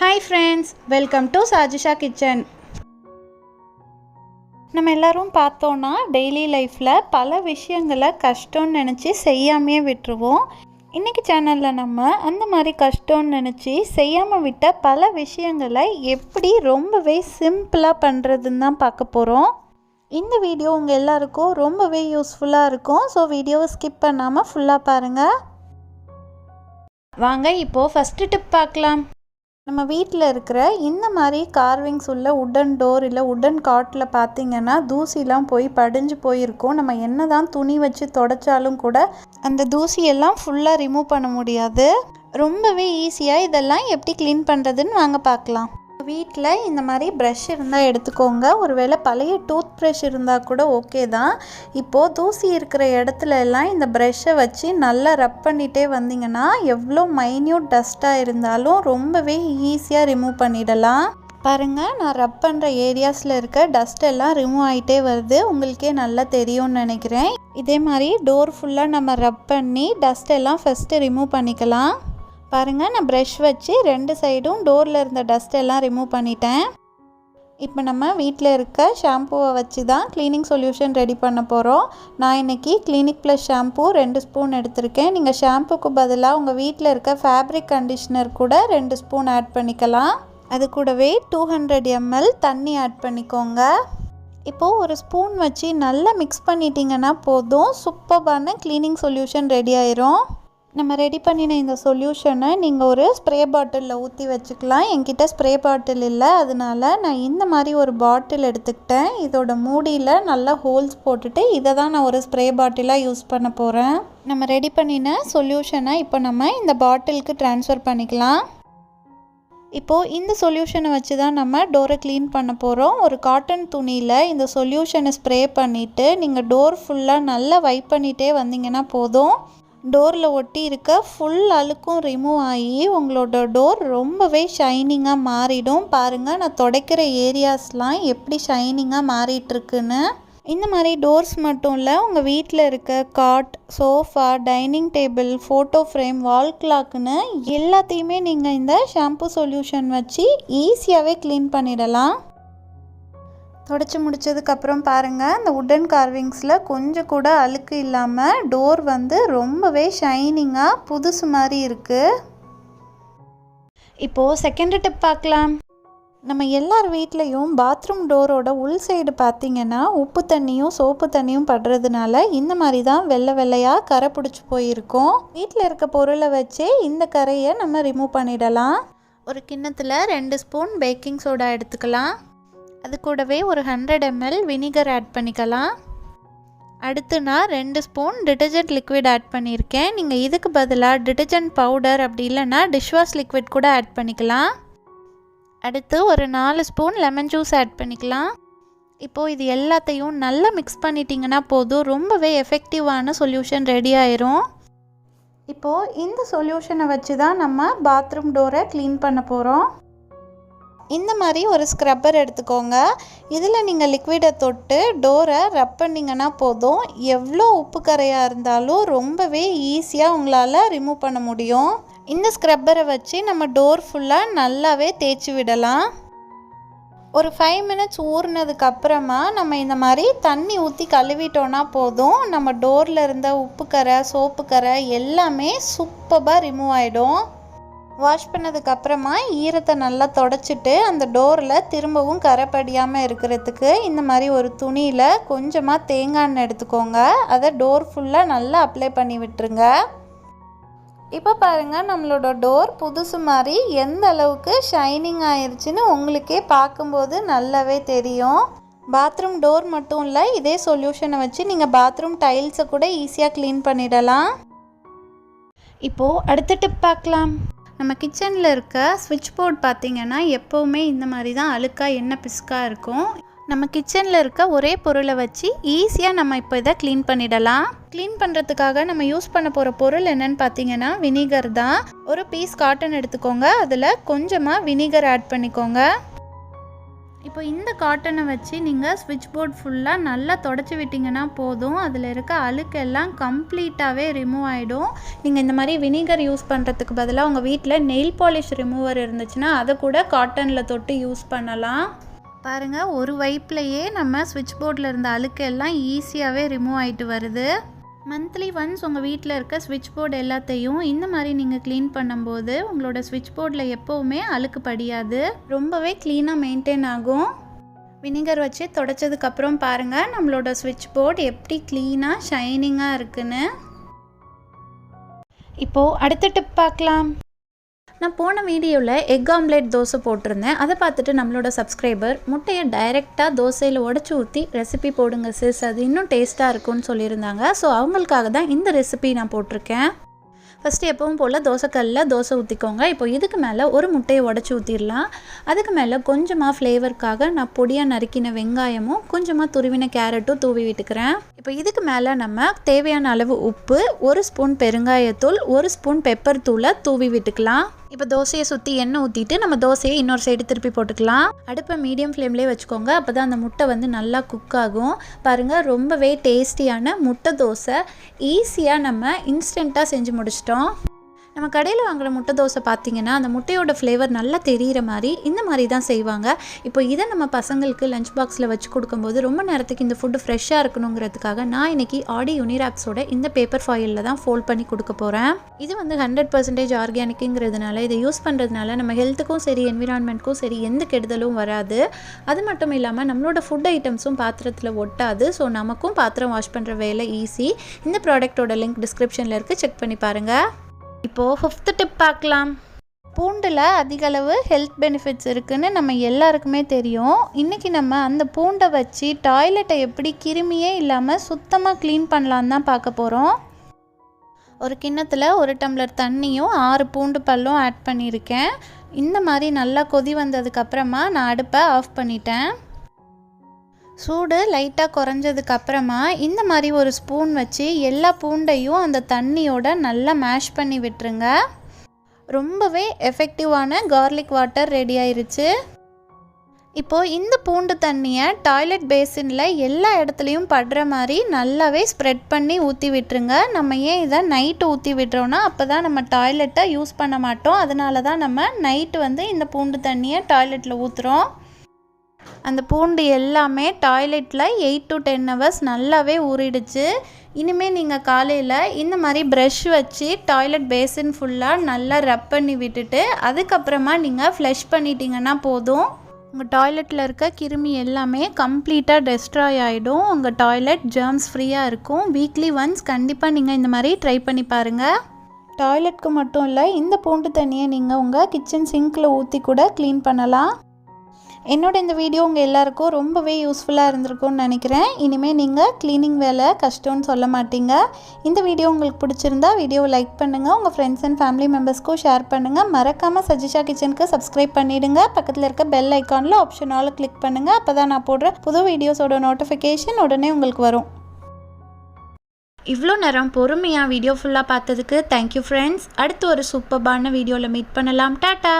Hi friends welcome to Sajisha kitchen நம்ம எல்லோரும் பார்த்தோன்னா டெய்லி லைஃப்பில் பல விஷயங்களை கஷ்டம்னு நினச்சி செய்யாமையே விட்டுருவோம். இன்றைக்கி சேனலில் நம்ம அந்த மாதிரி கஷ்டம்னு நினச்சி செய்யாமல் விட்ட பல விஷயங்களை எப்படி ரொம்பவே சிம்பிளாக பண்ணுறதுன்னு தான் பார்க்க போகிறோம் இந்த வீடியோ உங்கள் எல்லாருக்கும் ரொம்பவே யூஸ்ஃபுல்லாக இருக்கும். ஸோ வீடியோவை ஸ்கிப் பண்ணாமல் ஃபுல்லாக பாருங்கள் வாங்க இப்போது ஃபஸ்ட்டு டிப் பார்க்கலாம். நம்ம வீட்டில் இருக்கிற இந்த மாதிரி கார்விங்ஸ் உள்ள உட்டன் டோர் இல்லை உட்டன் காட்டில் பார்த்தீங்கன்னா தூசிலாம் போய் படிஞ்சு போயிருக்கும். நம்ம என்ன தான் துணி வச்சு தொடச்சாலும் கூட அந்த தூசியெல்லாம் ஃபுல்லாக ரிமூவ் பண்ண முடியாது. ரொம்பவே ஈஸியாக இதெல்லாம் எப்படி க்ளீன் பண்ணுறதுன்னு வாங்க பார்க்கலாம் வீட்டில் இந்த மாதிரி ப்ரஷ் இருந்தால் எடுத்துக்கோங்க. ஒருவேளை பழைய டூத் ப்ரஷ் இருந்தால் கூட ஓகே தான். இப்போது தூசி இருக்கிற இடத்துல எல்லாம் இந்த ப்ரஷ்ஷை வச்சு நல்லா ரப் பண்ணிகிட்டே வந்தீங்கன்னா எவ்வளோ மைன்யூட் டஸ்ட்டாக இருந்தாலும் ரொம்பவே ஈஸியாக ரிமூவ் பண்ணிடலாம். பாருங்கள் நான் ரப் பண்ணுற ஏரியாஸில் இருக்க டஸ்ட் எல்லாம் ரிமூவ் ஆகிட்டே வருது. உங்களுக்கே நல்லா தெரியும்னு நினைக்கிறேன். இதே மாதிரி டோர் ஃபுல்லாக நம்ம ரப் பண்ணி டஸ்ட் எல்லாம் ஃபஸ்ட்டு ரிமூவ் பண்ணிக்கலாம். பாருங்கள் நான் ப்ரஷ் வச்சு ரெண்டு சைடும் டோரில் இருந்த டஸ்ட் எல்லாம் ரிமூவ் பண்ணிட்டேன். இப்போ நம்ம வீட்டில் இருக்க ஷாம்புவை வச்சு தான் க்ளீனிங் சொல்யூஷன் ரெடி பண்ண போகிறோம் நான் இன்றைக்கி கிளினிக் ப்ளஸ் ஷாம்பு ரெண்டு ஸ்பூன் எடுத்திருக்கேன். நீங்கள் ஷாம்புக்கு பதிலாக உங்கள் வீட்டில் இருக்க ஃபேப்ரிக் கண்டிஷ்னர் கூட ரெண்டு ஸ்பூன் ஆட் பண்ணிக்கலாம். அது கூடவே டூ ஹண்ட்ரட் எம்எல் தண்ணி ஆட் பண்ணிக்கோங்க. இப்போது ஒரு ஸ்பூன் வச்சு நல்லா மிக்ஸ் பண்ணிட்டீங்கன்னா போதும். சூப்பரான க்ளீனிங் சொல்யூஷன் ரெடி ஆயிரும். நம்ம ரெடி பண்ணின இந்த சொல்யூஷனை நீங்கள் ஒரு ஸ்ப்ரே பாட்டிலில் ஊற்றி வச்சுக்கலாம். என்கிட்ட ஸ்ப்ரே பாட்டில் இல்லை. அதனால நான் இந்த மாதிரி ஒரு பாட்டில் எடுத்துக்கிட்டேன். இதோட மூடியில் நல்லா ஹோல்ஸ் போட்டுட்டு இதை தான் நான் ஒரு ஸ்ப்ரே பாட்டிலாக யூஸ் பண்ண போகிறேன் நம்ம ரெடி பண்ணின சொல்யூஷனை இப்போ நம்ம இந்த பாட்டிலுக்கு ட்ரான்ஸ்ஃபர் பண்ணிக்கலாம். இப்போது இந்த சொல்யூஷனை வச்சு தான் நம்ம டோரை க்ளீன் பண்ண போகிறோம் ஒரு காட்டன் துணியில் இந்த சொல்யூஷனை ஸ்ப்ரே பண்ணிவிட்டு நீங்கள் டோர் ஃபுல்லாக நல்லா வைப் பண்ணிகிட்டே வந்தீங்கன்னா போதும். டோரில் ஒட்டி இருக்க ஃபுல் அழுக்கும் ரிமூவ் ஆகி உங்களோட டோர் ரொம்பவே ஷைனிங்காக மாறிடும். பாருங்கள் நான் துடைக்கிற ஏரியாஸ்லாம் எப்படி ஷைனிங்காக மாறிட்டுருக்குன்னு. இந்த மாதிரி டோர்ஸ் மட்டும் இல்லை உங்கள் வீட்டில் இருக்க cot sofa dining table photo frame wall கிளாக்குன்னு எல்லாத்தையுமே நீங்கள் இந்த ஷாம்பு சொல்யூஷன் வச்சு ஈஸியாகவே க்ளீன் பண்ணிடலாம். தொடச்சி முடிச்சதுக்கப்புறம் பாருங்கள் அந்த உட்டன் கார்விங்ஸில் கொஞ்சம் கூட அழுக்கு இல்லாமல் டோர் வந்து ரொம்பவே ஷைனிங்காக புதுசு மாதிரி இருக்குது இப்போது செகண்ட் டிப் பார்க்கலாம். நம்ம எல்லார் வீட்லேயும் பாத்ரூம் டோரோட உள் சைடு பார்த்தீங்கன்னா உப்பு தண்ணியும் சோப்பு தண்ணியும் படுறதுனால இந்த மாதிரி தான் வெள்ளை வெள்ளையாக கரை பிடிச்சி போயிருக்கோம். வீட்டில் இருக்க பொருளை வச்சே இந்த கரையை நம்ம ரிமூவ் பண்ணிடலாம். ஒரு கிண்ணத்தில் ரெண்டு ஸ்பூன் பேக்கிங் சோடா எடுத்துக்கலாம். அது கூடவே ஒரு ஹண்ட்ரட் எம்எல் வினிகர் ஆட் பண்ணிக்கலாம். அடுத்து நான் ரெண்டு ஸ்பூன் டிட்டர்ஜென்ட் லிக்விட் ஆட் பண்ணியிருக்கேன். நீங்கள் இதுக்கு பதிலாக டிட்டர்ஜென்ட் பவுடர் அப்படி இல்லைன்னா டிஷ்வாஷ் லிக்விட் கூட ஆட் பண்ணிக்கலாம். அடுத்து ஒரு நாலு ஸ்பூன் லெமன் ஜூஸ் ஆட் பண்ணிக்கலாம். இப்போது இது எல்லாத்தையும் நல்லா மிக்ஸ் பண்ணிட்டீங்கன்னா போதும். ரொம்பவே எஃபெக்டிவான சொல்யூஷன் ரெடி ஆயிரும். இப்போது இந்த சொல்யூஷனை வச்சு தான் நம்ம பாத்ரூம் டோரை க்ளீன் பண்ண போகிறோம் இந்த மாதிரி ஒரு ஸ்க்ரப்பர் எடுத்துக்கோங்க. இதில் நீங்கள் லிக்விடை தொட்டு டோரை ரப் பண்ணிங்கன்னா போதும். எவ்வளோ உப்பு கரையாக இருந்தாலும் ரொம்பவே ஈஸியாக உங்களால் ரிமூவ் பண்ண முடியும். இந்த ஸ்க்ரப்பரை வச்சு நம்ம டோர் ஃபுல்லாக நல்லாவே தேய்ச்சி விடலாம். ஒரு ஃபைவ் மினிட்ஸ் ஊறினதுக்கு அப்புறமா நம்ம இந்த மாதிரி தண்ணி ஊற்றி கழுவிட்டோன்னா போதும். நம்ம டோரில் இருந்த உப்பு கரை சோப்பு கரை எல்லாமே சூப்பராக ரிமூவ் ஆகிடும் வாஷ் பண்ணதுக்கு அப்புறமா ஈரத்தை நல்லா தொடச்சிட்டு அந்த டோரில் திரும்பவும் கரை படியாமல் இருக்கிறதுக்கு இந்த மாதிரி ஒரு துணியில் கொஞ்சமாக தேங்காய் எண்ணெய் எடுத்துக்கோங்க. அதை டோர் ஃபுல்லாக நல்லா அப்ளை பண்ணி விட்டுருங்க. இப்போ பாருங்கள் நம்மளோட டோர் புதுசு மாதிரி எந்த அளவுக்கு ஷைனிங் ஆயிடுச்சுன்னு உங்களுக்கே பார்க்கும்போது நல்லாவே தெரியும். பாத்ரூம் டோர் மட்டும் இல்லை இதே சொல்யூஷனை வச்சு நீங்கள் பாத்ரூம் டைல்ஸை கூட ஈஸியாக க்ளீன் பண்ணிடலாம். இப்போது அடுத்த டிப் பார்க்கலாம். நம்ம கிச்சனில் இருக்க ஸ்விட்ச் போர்ட் பார்த்திங்கன்னா எப்போவுமே இந்த மாதிரி தான் அழுக்காக எண்ணெய் பிஸ்காக இருக்கும். நம்ம கிச்சனில் இருக்க ஒரே பொருளை வச்சு ஈஸியாக நம்ம இப்போ இதை க்ளீன் பண்ணிடலாம். க்ளீன் பண்ணுறதுக்காக நம்ம யூஸ் பண்ண போகிற பொருள் என்னன்னு பார்த்தீங்கன்னா வினிகர் தான். ஒரு பீஸ் காட்டன் எடுத்துக்கோங்க. அதில் கொஞ்சமாக வினிகர் ஆட் பண்ணிக்கோங்க. இப்போ இந்த காட்டனை வச்சு நீங்கள் ஸ்விட்ச் போர்ட் ஃபுல்லாக நல்லா தொடச்சி விட்டிங்கன்னா போதும். அதில் இருக்க அழுக்கெல்லாம் கம்ப்ளீட்டாகவே ரிமூவ் ஆகிடும் நீங்கள் இந்த மாதிரி வினிகர் யூஸ் பண்ணுறதுக்கு பதிலாக உங்கள் வீட்டில் நெயில் பாலிஷ் ரிமூவர் இருந்துச்சுன்னா அதை கூட காட்டனில் தொட்டு யூஸ் பண்ணலாம். பாருங்கள் ஒரு வைப்லேயே நம்ம ஸ்விட்ச் போர்டில் இருந்த அழுக்கெல்லாம் ஈஸியாகவே ரிமூவ் ஆகிட்டு வருது. மந்த்லி ஒன்ஸ் உங்கள் வீட்டில் இருக்க ஸ்விட்ச் போர்டு எல்லாத்தையும் இந்த மாதிரி நீங்கள் க்ளீன் பண்ணும்போது உங்களோட ஸ்விட்ச் போர்டில் எப்போவுமே அழுக்கு படியாது. ரொம்பவே க்ளீனாக மெயின்டைன் ஆகும். வினிகர் வச்சு தொடச்சதுக்கப்புறம் பாருங்கள் நம்மளோட ஸ்விட்ச் போர்டு எப்படி க்ளீனாக ஷைனிங்காக இருக்குன்னு. இப்போது அடுத்த டிப் பார்க்கலாம். நான் போன வீடியோவில் எக் ஆம்லேட் தோசை போட்டிருந்தேன். அதை பார்த்துட்டு நம்மளோட சப்ஸ்கிரைபர் முட்டையை டைரெக்டாக தோசையில் உடச்சி ஊற்றி ரெசிபி போடுங்க சிஸ் அது இன்னும் டேஸ்ட்டாக இருக்கும்னு சொல்லியிருந்தாங்க. ஸோ அவங்களுக்காக தான் இந்த ரெசிபி நான் போட்டிருக்கேன். ஃபஸ்ட்டு எப்பவும் போல் தோசைக்கல்லில் தோசை ஊற்றிக்கோங்க இப்போ இதுக்கு மேலே ஒரு முட்டையை உடச்சி ஊற்றிடலாம் அதுக்கு மேலே கொஞ்சமாக ஃப்ளேவருக்காக நான் பொடியாக நறுக்கின வெங்காயமும் கொஞ்சமாக துருவின கேரட்டும் தூவி விட்டுக்கிறேன். இப்போ இதுக்கு மேலே நம்ம தேவையான அளவு உப்பு ஒரு ஸ்பூன் பெருங்காயத்தூள் ஒரு ஸ்பூன் பெப்பர் தூளை தூவி விட்டுக்கலாம். இப்போ தோசையை சுற்றி எண்ணெய் ஊற்றிட்டு நம்ம தோசையை இன்னொரு சைடு திருப்பி போட்டுக்கலாம். அடுப்பை மீடியம் ஃப்ளேம்லேயே வச்சுக்கோங்க. அப்போ தான் அந்த முட்டை வந்து நல்லா குக் ஆகும். பாருங்கள் ரொம்பவே டேஸ்டியான முட்டை தோசை. ஈஸியாக நம்ம இன்ஸ்டண்ட்டாக செஞ்சு முடிச்சிட்டோம். நம்ம கடையில் வாங்குகிற முட்டை தோசை பார்த்திங்கன்னா அந்த முட்டையோட ஃப்ளேவர் நல்லா தெரிகிற மாதிரி இந்த மாதிரி தான் செய்வாங்க. இப்போ இதை நம்ம பசங்களுக்கு லஞ்ச் பாக்ஸில் வச்சு கொடுக்கும்போது ரொம்ப நேரத்துக்கு இந்த ஃபுட்டு ஃப்ரெஷ்ஷாக இருக்கணுங்கிறதுக்காக நான் இன்றைக்கி ஆடி யூனிராப்ஸோட இந்த பேப்பர் ஃபாயிலில் தான் ஃபோல்ட் பண்ணி கொடுக்க போகிறேன் இது வந்து ஹண்ட்ரட் பர்சன்டேஜ் ஆர்கானிக்குங்கிறதுனால இதை யூஸ் பண்ணுறதுனால நம்ம ஹெல்த்துக்கும் சரி என்விரான்மெண்ட்க்கும் சரி எந்த கெடுதலும் வராது. அது மட்டும் இல்லாமல் நம்மளோட ஃபுட் ஐட்டம்ஸும் பாத்திரத்தில் ஒட்டாது. ஸோ நமக்கும் பாத்திரம் வாஷ் பண்ணுற வேலை ஈஸி இந்த ப்ராடக்ட்டோட லிங்க் டிஸ்கிரிப்ஷனில் இருக்குது செக் பண்ணி பாருங்கள் இப்போது ஃபிஃப்த்து டிப் பார்க்கலாம். பூண்டில் அதிகளவு ஹெல்த் பெனிஃபிட்ஸ் இருக்குன்னு நம்ம எல்லாருக்குமே தெரியும். இன்றைக்கி நம்ம அந்த பூண்டை வச்சு டாய்லெட்டை எப்படி கிருமியே இல்லாமல் சுத்தமாக க்ளீன் பண்ணலான்னு தான் பார்க்க போகிறோம் ஒரு கிண்ணத்தில் ஒரு டம்ளர் தண்ணியும் ஆறு பூண்டு பல்லும் ஆட் பண்ணியிருக்கேன். இந்த மாதிரி நல்லா கொதி வந்ததுக்கப்புறமா நான் அடுப்பை ஆஃப் பண்ணிட்டேன். சூடு லைட்டாக குறைஞ்சதுக்கு அப்புறமா இந்த மாதிரி ஒரு ஸ்பூன் வச்சு எல்லா பூண்டையும் அந்த தண்ணியோட நல்லா மேஷ் பண்ணி விட்டுருங்க. ரொம்பவே எஃபெக்டிவான கார்லிக் வாட்டர் ரெடி ஆயிருச்சு. இப்போது இந்த பூண்டு தண்ணியை டாய்லெட் பேசினில் எல்லா இடத்துலையும் படுற மாதிரி நல்லாவே ஸ்ப்ரெட் பண்ணி ஊற்றி விட்டுருங்க. நம்ம ஏன் இதை நைட்டு ஊற்றி விட்டுறோன்னா அப்போ தான் நம்ம டாய்லெட்டை யூஸ் பண்ண மாட்டோம். அதனால தான் நம்ம நைட்டு வந்து இந்த பூண்டு தண்ணியை டாய்லெட்டில் ஊற்றுறோம் அந்த பூண்டு எல்லாமே டாய்லெட்டில் எயிட் டு டென் ஹவர்ஸ் நல்லாவே ஊறிடுச்சு. இனிமேல் நீங்கள் காலையில் இந்த மாதிரி ப்ரஷ் வச்சு டாய்லெட் பேசின் ஃபுல்லாக நல்லா ரப் பண்ணி விட்டுட்டு அதுக்கப்புறமா நீங்கள் ஃப்ளஷ் பண்ணிட்டீங்கன்னா போதும். உங்கள் டாய்லெட்டில் இருக்க கிருமி எல்லாமே கம்ப்ளீட்டாக டெஸ்ட்ராய் ஆகிடும் உங்கள் டாய்லெட் ஜேர்ம்ஸ் ஃப்ரீயாக இருக்கும். வீக்லி ஒன்ஸ் கண்டிப்பாக நீங்கள் இந்த மாதிரி ட்ரை பண்ணி பாருங்கள் டாய்லெட்க்கு மட்டும் இல்லை இந்த பூண்டு தண்ணியை நீங்கள் உங்கள் கிச்சன் சிங்க்கில் ஊற்றி கூட க்ளீன் பண்ணலாம். என்னோட இந்த வீடியோ உங்கள் எல்லாருக்கும் ரொம்பவே யூஸ்ஃபுல்லாக இருந்திருக்கும்னு நினைக்கிறேன். இனிமேல் நீங்கள் க்ளீனிங் வேலை கஷ்டம்னு சொல்ல மாட்டீங்க. இந்த வீடியோ உங்களுக்கு பிடிச்சிருந்தா வீடியோவை லைக் பண்ணுங்கள் உங்கள் ஃப்ரெண்ட்ஸ் அண்ட் ஃபேமிலி மெம்பர்ஸ்க்கும் ஷேர் பண்ணுங்கள் மறக்காமல் சஜிஷா கிச்சனுக்கு சப்ஸ்கிரைப் பண்ணிவிடுங்க பக்கத்தில் இருக்க பெல் ஐக்கானில் ஆப்ஷன் ஆல் கிளிக் பண்ணுங்கள் அப்போ தான் நான் போடுற புது வீடியோஸோட நோட்டிஃபிகேஷன் உடனே உங்களுக்கு வரும். இவ்வளோ நேரம் பொறுமையாக வீடியோ ஃபுல்லாக பார்த்ததுக்கு தேங்க்யூ ஃப்ரெண்ட்ஸ் அடுத்து ஒரு சூப்பர்பான வீடியோவில் மீட் பண்ணலாம். டாட்டா!